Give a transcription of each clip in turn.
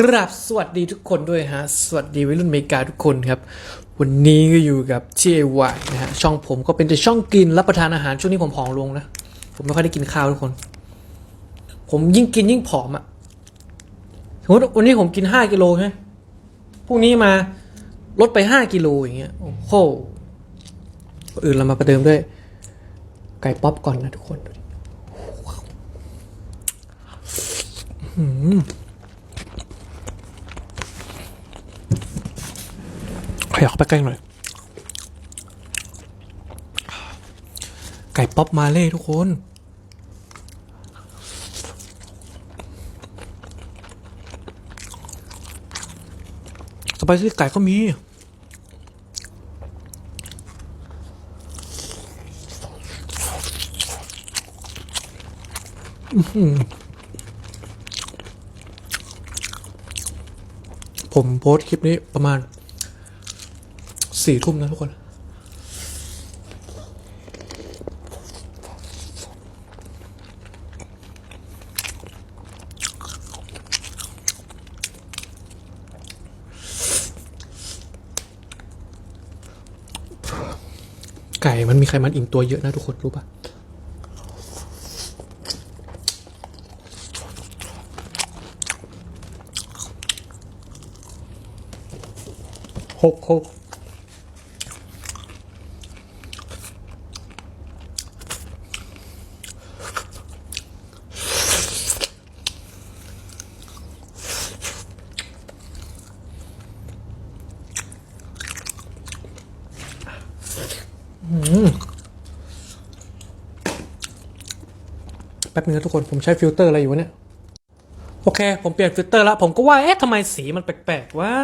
กราบสวัสดีทุกคนด้วยฮะ สวัสดีวัยรุ่นอเมริกาทุกคนครับ วันนี้ก็อยู่กับ JY นะฮะ ช่องผมก็เป็นแต่ช่องกินรับประทานอาหารช่วงนี้ผมผอมลงนะ ผมไม่ค่อยได้กินข้าวทุกคน ผมยิ่งกินยิ่งผอมอะสมมติวันนี้ผมกิน5กิโลใช่ไหมพรุ่งนี้มาลดไป5กิโลอย่างเงี้ย โอ้โหอนอื่นเรามาประเดิมด้วย ไก่ป๊อปก่อนนะทุกคนดูดิอื้อหือ ข ยับเขาไปใกล้หน่อย ไก่ป๊อปมาเล่ทุกคน สไปซี่ไก่ก็มีอื้อหือผมโพสคลิปนี้ประมาณ สี่ทุ่มนะทุกคน ไก่มันมีไขมันอิ่มตัวเยอะนะทุกคนรู้ปะหกหก แป๊บนึงนะทุกคนผมใช้ฟิลเตอร์อะไรอยู่วะเนี่ย โอเค ผมเปลี่ยนฟิลเตอร์แล้ว ผมก็ว่า เอ๊ะทำไมสีมันแปลกๆว่า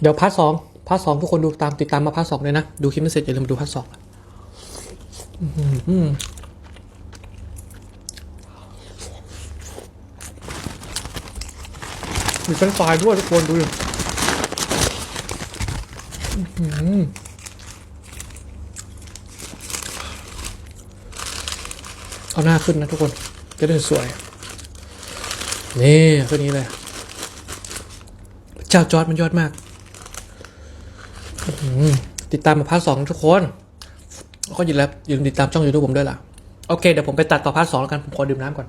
เดี๋ยวพาร์ทสองพาร์ทสองทุกคนดูตามติดตามมาพาร์ทสองเลยนะ ดูคลิปนี้เสร็จอย่าลืมดูพาร์ทสองมีเป็นไฟรายด้วยทุกคนดูดิอื้อหือ เอาหน้าขึ้นนะทุกคน จะได้สวย นี่ขึ้นนี้เลยเจ้าจอร์ดมันยอดมาก ติดตามมาพาร์ทสองทุกคนก็อย่าลืมอย่าลืมติดตามช่องยูทูบผมด้วยล่ะ โอเค เดี๋ยวผมไปตัดต่อพาร์ทสองแล้วกัน ผมขอดื่มน้ำก่อน